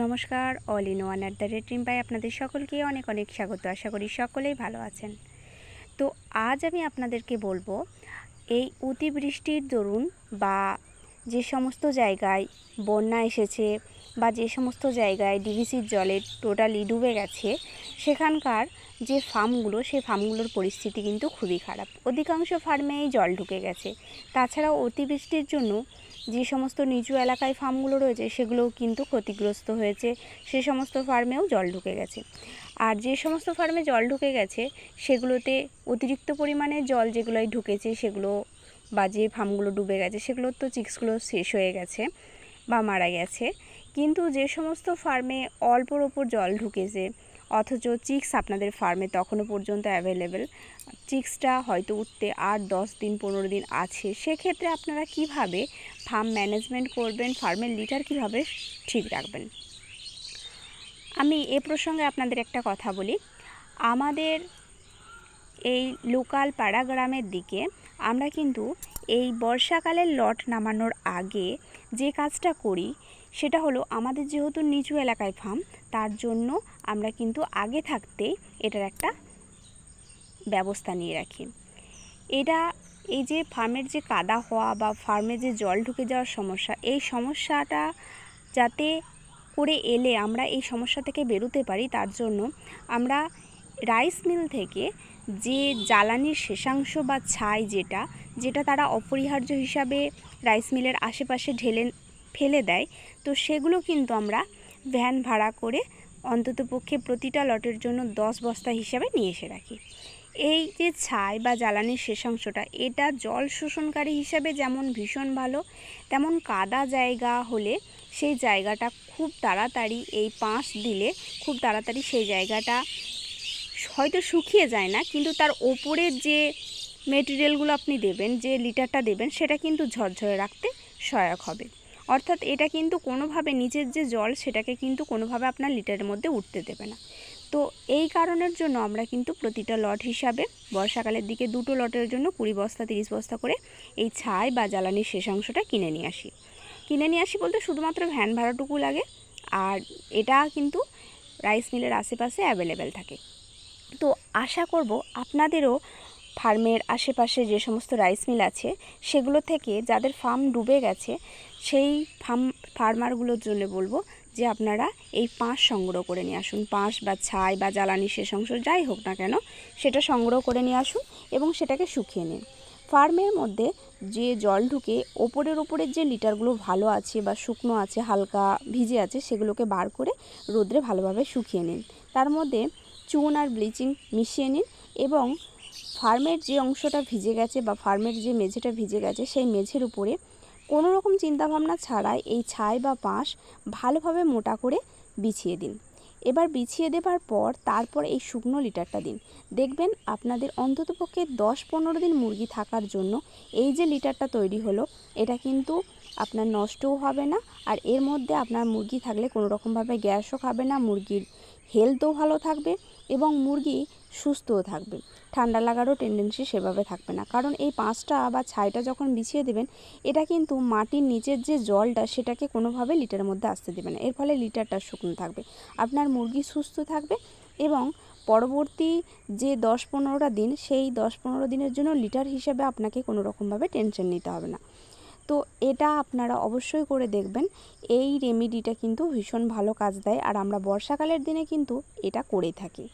নমস্কার all in one at the rate Rimpai আপনাদের সকলকে অনেক অনেক স্বাগত। আশা করি সকলেই ভালো আছেন। তো আজ আমি আপনাদেরকে বলব, এই অতিবৃষ্টির দরুন বা যে সমস্ত জায়গায় বন্যা এসেছে বা যে সমস্ত জায়গায় ডিভিসির জলে টোটালি ডুবে গেছে সেখানকার যে ফার্মগুলো, সেই ফার্মগুলোর পরিস্থিতি কিন্তু খুবই খারাপ। অধিকাংশ ফার্মেই জল ঢুকে গেছে। তাছাড়াও অতিবৃষ্টির জন্য যে সমস্ত নিচু এলাকায় ফার্মগুলো রয়েছে, সেগুলোও কিন্তু ক্ষতিগ্রস্ত হয়েছে। সে সমস্ত ফার্মেও জল ঢুকে গেছে। আর যে সমস্ত ফার্মে জল ঢুকে গেছে, সেগুলোতে অতিরিক্ত পরিমাণে জল যেগুলোয় ঢুকেছে, সেগুলো বা যে ফার্মগুলো ডুবে গেছে, সেগুলোর তো চিক্সগুলো শেষ হয়ে গেছে বা মারা গেছে। কিন্তু যে সমস্ত ফার্মে অল্পর ওপর জল ঢুকেছে অথচ চিক্স আপনাদের ফার্মে তখনও পর্যন্ত অ্যাভেলেবেল চিক্সটা হয়তো উঠতে আর দশ দিন, পনেরো দিন আছে। সেক্ষেত্রে আপনারা কীভাবে ফার্ম ম্যানেজমেন্ট করবেন ফার্মের লিটার কীভাবে ঠিক রাখবেন? আমি এ প্রসঙ্গে আপনাদের একটা কথা বলি। আমাদের এই লোকাল পাড়া গ্রামের দিকে আমরা কিন্তু এই বর্ষাকালের লট নামানোর আগে যে কাজটা করি সেটা হলো আমাদের যেহেতু নিচু এলাকায় ফার্ম তার জন্য আমরা কিন্তু আগে থাকতেই এটার একটা ব্যবস্থা নিয়ে রাখি। এটা এই যে ফার্মের যে কাদা হওয়া বা ফার্মে যে জল ঢুকে যাওয়ার সমস্যা, এই সমস্যাটা যাতে করে এলে আমরা এই সমস্যা থেকে বেরোতে পারি, তার জন্য আমরা রাইস মিল থেকে যে জ্বালানির শেষাংশ বা ছাই যেটা যেটা তারা অপরিহার্য হিসাবে রাইস মিলের আশেপাশে ঢেলে ফেলে দেয়। তো সেগুলো কিন্তু আমরা ভ্যান ভাড়া করে অন্ততপক্ষে প্রতিটা লটের জন্য দশ বস্তা হিসাবে নিয়ে এসে রাখি। এই যে ছাই বা জ্বালানির শেষাংশটা এটা জল শোষণকারী হিসাবে যেমন ভীষণ ভালো, তেমন কাদা জায়গা হলে সেই জায়গাটা খুব তাড়াতাড়ি এই পাঁশ দিলে খুব তাড়াতাড়ি সেই জায়গাটা হয়তো শুকিয়ে যায় না, কিন্তু তার ওপরের যে মেটেরিয়ালগুলো আপনি দেবেন, যে লিটারটা দেবেন, সেটা কিন্তু ঝরঝরে রাখতে সহায়ক হবে। অর্থাৎ এটা কিন্তু কোনোভাবে নিচের যে জল সেটাকে কিন্তু কোনোভাবে আপনার লিটারের মধ্যে উঠতে দেবে না। তো এই কারণের জন্য আমরা কিন্তু প্রতিটা লট হিসাবে বর্ষাকালের দিকে দুটো লটের জন্য কুড়ি বস্তা, তিরিশ বস্তা করে এই ছাই বা জ্বালানির শেষ অংশটা কিনে নিয়ে আসি। কিনে নিয়ে আসি বলতে শুধুমাত্র ভ্যান ভাড়াটুকু লাগে আর এটা কিন্তু রাইস মিলের আশেপাশে অ্যাভেলেবেল থাকে। তো আশা করব আপনাদেরও ফার্মের আশেপাশে যে সমস্ত রাইস মিল আছে, সেগুলো থেকে যাদের ফার্ম ডুবে গেছে, সেই ফার্ম, ফার্মারগুলোর জন্য বলব যে আপনারা এই পাঁশ সংগ্রহ করে নিয়ে আসুন। পাঁশ বা ছাই বা জ্বালানি শেষ অংশ যাই হোক না কেন, সেটা সংগ্রহ করে নিয়ে আসুন এবং সেটাকে শুকিয়ে নিন। ফার্মের মধ্যে যে জল ঢুকে ওপরের ওপরের যে লিটারগুলো ভালো আছে বা শুকনো আছে, হালকা ভিজে আছে, সেগুলোকে বার করে রোদ্রে ভালোভাবে শুকিয়ে নিন। তার মধ্যে চুন আর ব্লিচিং মিশিয়ে নিন এবং ফার্মের যে অংশটা ভিজে গেছে বা ফার্মের যে মেঝেটা ভিজে গেছে, সেই মেঝের উপরে কোনো রকম চিন্তাভাবনা ছাড়াই এই ছাই বা বাঁশ ভালোভাবে মোটা করে বিছিয়ে দিন। এবার বিছিয়ে দেবার পর তারপর এই শুকনো লিটারটা দিন। দেখবেন আপনাদের অন্ততপক্ষে দশ পনেরো দিন মুরগি থাকার জন্য এই যে লিটারটা তৈরি হলো, এটা কিন্তু আপনার নষ্টও হবে না আর এর মধ্যে আপনার মুরগি থাকলে কোনো রকমভাবে গ্যাসও খাবে না, মুরগির হেলথও ভালো থাকবে এবং মুরগি সুস্থও থাকবে ঠান্ডা লাগারও টেন্ডেন্সি সেভাবে থাকবে না। কারণ এই পাঁচটা বা ছাইটা যখন বিছিয়ে দেবেন, এটা কিন্তু মাটির নিচের যে জলটা, সেটাকে কোনোভাবে লিটারের মধ্যে আসতে দেবে না। এর ফলে লিটারটা শুকনো থাকবে। আপনার মুরগি সুস্থ থাকবে এবং পরবর্তী যে দশ পনেরোটা দিন, সেই দশ পনেরো দিনের জন্য লিটার হিসেবে আপনাকে কোনো রকমভাবে টেনশন নিতে হবে না। তো এটা আপনারা অবশ্যই করে দেখবেন। এই রেমেডিটা কিন্তু ভীষণ ভালো কাজ দেয়। আর আমরা বর্ষাকালের দিনে কিন্তু এটা করে থাকি।